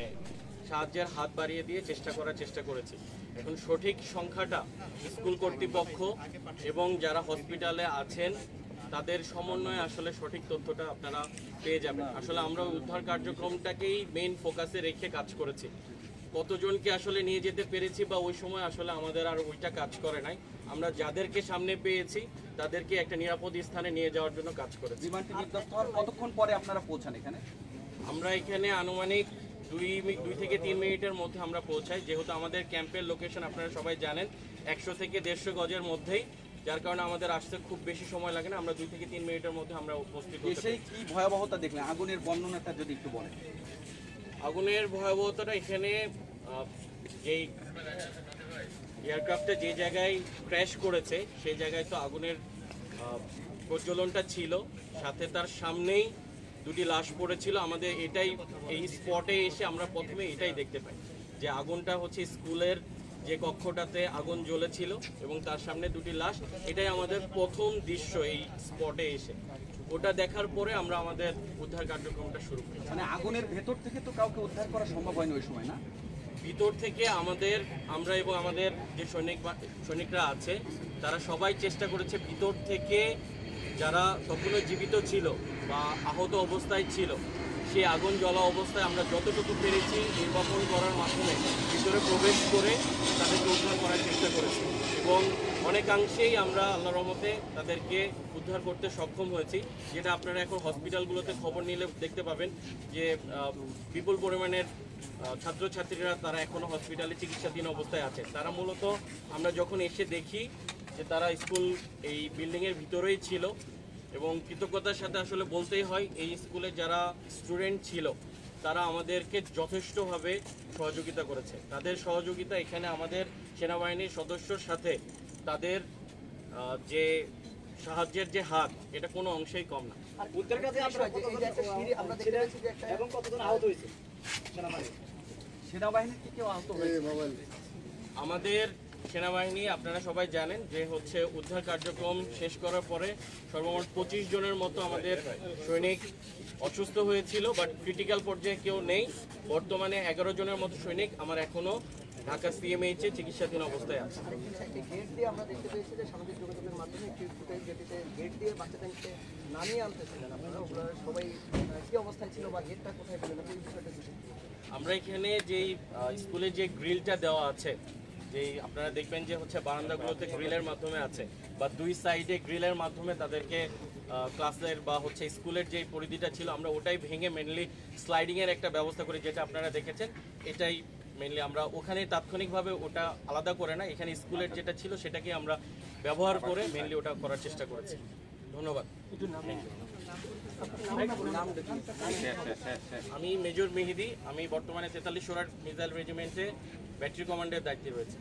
মানে সাহায্যের হাত বাড়িয়ে দিয়ে চেষ্টা করার চেষ্টা করেছি। এখন সঠিক সংখ্যাটা স্কুল কর্তৃপক্ষ এবং যারা হসপিটালে আছেন তাদের সমন্বয়ে আসলে সঠিক তথ্যটা আপনারা পেয়ে যাবেন। আসলে আমরা উদ্ধার কার্যক্রমটাকেই মেইন ফোকাসে রেখে কাজ করেছি। কতজনকে আসলে নিয়ে যেতে পেরেছি বা ওই সময় আসলে আমাদের আর ওইটা কাজ করে নাই। আমরা যাদেরকে সামনে পেয়েছি তাদেরকে একটা নিরাপদ স্থানে নিয়ে যাওয়ার জন্য কাজ করেছি। কতক্ষণ পরে আপনারা পৌঁছান এখানে? আমরা এখানে আনুমানিক দুই দুই থেকে তিন মিনিটের মধ্যে আমরা পৌঁছাই। যেহেতু আমাদের ক্যাম্পের লোকেশন আপনারা সবাই জানেন একশো থেকে দেড়শো গজের মধ্যেই যার কারণে আমাদের আসতে খুব বেশি সময় লাগে না। আমরা দুই থেকে তিন মিনিটের মধ্যে আমরা উপস্থিত এসেই কি ভয়াবহতা দেখলেন? আগুনের বর্ণনাটা যদি একটু বলেন। আগুনের ভয়াবহতাটা এখানে যেই এয়ারক্রাফটটা যে জায়গায় ক্র্যাশ করেছে সেই জায়গায় তো আগুনের প্রজ্বলনটা ছিল। সাথে তার সামনেই দুটি লাশ পড়েছিল। আমাদের এটাই এই স্পটে এসে আমরা প্রথমে এটাই দেখতে পাই যে আগুনটা হচ্ছে স্কুলের যে কক্ষটাতে আগুন জ্বলেছিল এবং তার সামনে দুটি লাশ। এটাই আমাদের প্রথম দৃশ্য এই স্পটে এসে। ওটা দেখার পরে আমরা আমাদের উদ্ধার কার্যক্রমটা শুরু করি। মানে আগুনের ভেতর থেকে তো কাউকে উদ্ধার করা সম্ভব হয়নি ওই সময় না? ভিতর থেকে আমাদের আমরা এবং আমাদের যে সৈনিক সৈনিকরা আছে তারা সবাই চেষ্টা করেছে ভিতর থেকে যারা তখনও জীবিত ছিল বা আহত অবস্থায় ছিল, সেই আগুন জ্বলা অবস্থায় আমরা যতটুকু পেরেছি নির্বাপন করার মাধ্যমে ভিতরে প্রবেশ করে তাদেরকে উদ্ধার করার চেষ্টা করেছি। এবং অনেকাংশেই আমরা আল্লাহ রহমতে তাদেরকে উদ্ধার করতে সক্ষম হয়েছি। যেটা আপনারা এখন হসপিটালগুলোতে খবর নিলে দেখতে পাবেন যে বিপুল পরিমাণের ছাত্রছাত্রীরা তারা এখনও হসপিটালে চিকিৎসাধীন অবস্থায় আছে। তারা মূলত আমরা যখন এসে দেখি যে তারা স্কুল এই বিল্ডিংয়ের ভিতরেই ছিল এবং কৃতজ্ঞতার সাথে আসলে বলতেই হয় এই স্কুলে যারা স্টুডেন্ট ছিল তারা আমাদেরকে যথেষ্টভাবে সহযোগিতা করেছে। তাদের সহযোগিতা এখানে আমাদের সেনাবাহিনীর সদস্যর সাথে তাদের যে সাহায্যের যে হাত এটা কোনো অংশেই কম না। উদ্ধার কাজে আপনারা কতজন আমরা দেখতে পাচ্ছি যে একটা এবং কতজন আহত হয়েছে সেনাবাহিনী সেনাবাহিনীর কি কেউ আহত আমাদের সেনাবাহিনী আপনারা সবাই জানেন যে হচ্ছে উদ্ধার কার্যক্রম শেষ করার পরে সর্বমোট পঁচিশ জনের মতো আমাদের সৈনিক অসুস্থ হয়েছিল বাট ক্রিটিক্যাল পর্যায়ে কেউ নেই। বর্তমানে এগারো জনের মতো সৈনিক আমার এখনও ঢাকা সিএমএইচে চিকিৎসাধীন অবস্থায় আছে। গেট দিয়ে আমরা দেখতে পেয়েছি যে সামাজিক যোগাযোগের মাধ্যমে একটি ফুটেজ যেটিতে গেট দিয়ে বাচ্চাদেরকে নামিয়ে আনতেছিলেন আপনারা। ওগুলো সবাই আহ, অবস্থায় ছিল বা গেটটা কোথায় পেলেন এই বিষয়টা আমরা এখানে যেই স্কুলে যে গ্রিলটা দেওয়া আছে যেই আপনারা দেখবেন যে হচ্ছে বারান্দাগুলোতে গ্রিলের মাধ্যমে আছে, বা দুই সাইডে গ্রিলের মাধ্যমে তাদেরকে ক্লাসের বা হচ্ছে স্কুলের যে পরিধিটা ছিল, আমরা ওটাই ভেঙে মেনলি স্লাইডিংয়ের একটা ব্যবস্থা করি, যেটা আপনারা দেখেছেন। এটাই মেনলি আমরা ওখানে তাৎক্ষণিকভাবে ওটা আলাদা করে না, এখানে স্কুলের যেটা ছিল সেটাকে আমরা ব্যবহার করে মেনলি ওটা করার চেষ্টা করেছি। ধন্যবাদ। আমি মেজর মেহেদি আমি বর্তমানে তেতাল্লিশ সোরাট মিসাইল রেজিমেন্টে ব্যাটারি কমান্ডের দায়িত্বে রয়েছে।